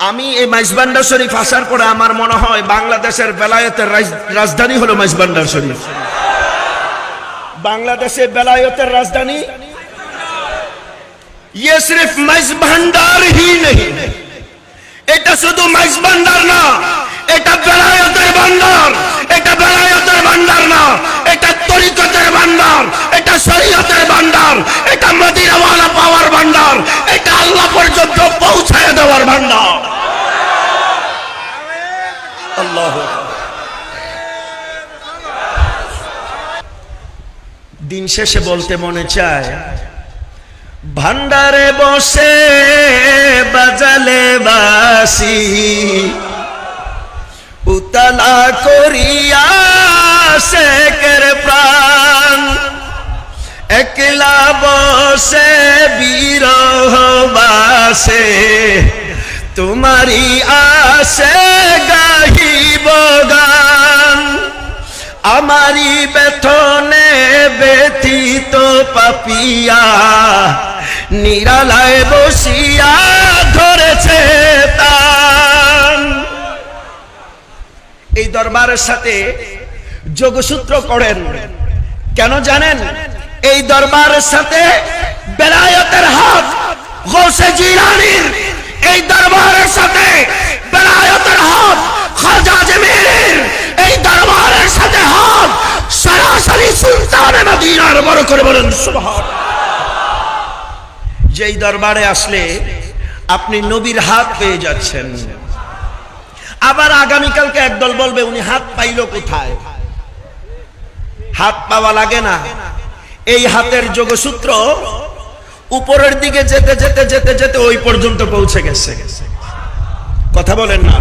আমি এই মাইজবান্ডার শরীফ আসার পরে আমার মনে হয় বাংলাদেশের বেলায়েতের রাজ- রাজধানী হলো মাইজবান্ডার শরীফ বাংলাদেশের বেলায়েতের রাজধানী ये सिर्फ मैज भंडार ही नहीं এটা শুধু মাইজ ভান্ডার না দিন শেষে বলতে মনে চায়, ভান্ডারে বসে বাজালে বাসি, উতলা করিয়া শেখের প্রাণ। একলা বসে বিরহ বাসে তোমারি আসে গাহিব গান। আমারি বেথনে ব্যথিত পাপিয়া, নিরালায় বসিয়া ধরেছে এই দরবারের সাথে যোগসূত্র করেন। কেন জানেন? এই দরবারের সাথে বেলায়তের হাত হোসে জিলানির এই দরবারের সাথে সুলতান মদিনার বড় করে বলেন যেই দরবারে আসলে আপনি নবীর হাত পেয়ে যাচ্ছেন। আবার আগামীকালকে একদল বলবে, উনি হাত পাইল কোথায়? হাত পাওয়া লাগে না। এই হাতের যোগসূত্র উপরের দিকে যেতে যেতে যেতে যেতে ওই পর্যন্ত পৌঁছে গেছে। কথা বলেন না।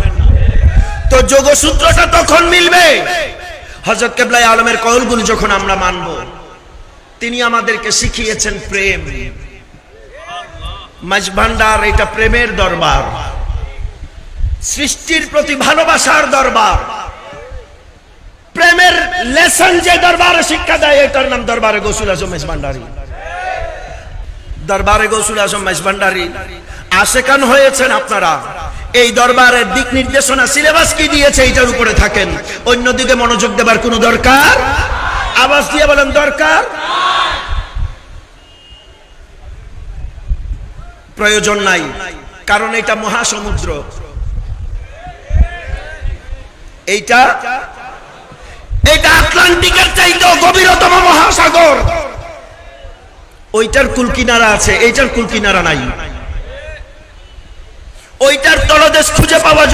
তো যোগসূত্রটা তখন মিলবে। হজরত কেবলাই আলমের কলগুলো যখন আমরা মানব তিনি আমাদেরকে শিখিয়েছেন প্রেম। মাঝভান্ডার এটা প্রেমের দরবার। সৃষ্টির প্রতি ভালোবাসার দরবার। প্রেমের লেসন যে দরবারে শিক্ষা দেয়, এটার নাম দরবারে গোসুল আজম মেজভান্ডারি দরবারে গসুল আজম মেজভান্ডারি আশেকান হয়েছেন আপনারা। এই দরবারের দিক নির্দেশনা সিলেবাস কি দিয়েছে, এইটার উপরে থাকেন। অন্যদিকে মনোযোগ দেবার কোনো দরকার আওয়াজ দিয়ে বলেন, দরকার? প্রয়োজন নাই, কারণ এটা মহাসমুদ্র। এইটা, এটা আটলান্টিকের চাইতেও গভীরতম মহাসাগর। ওইটার কুলকিনারা আছে, এইটার কুলকিনারা নাই। ওইটার তলদেশ খুঁজে পাওয়া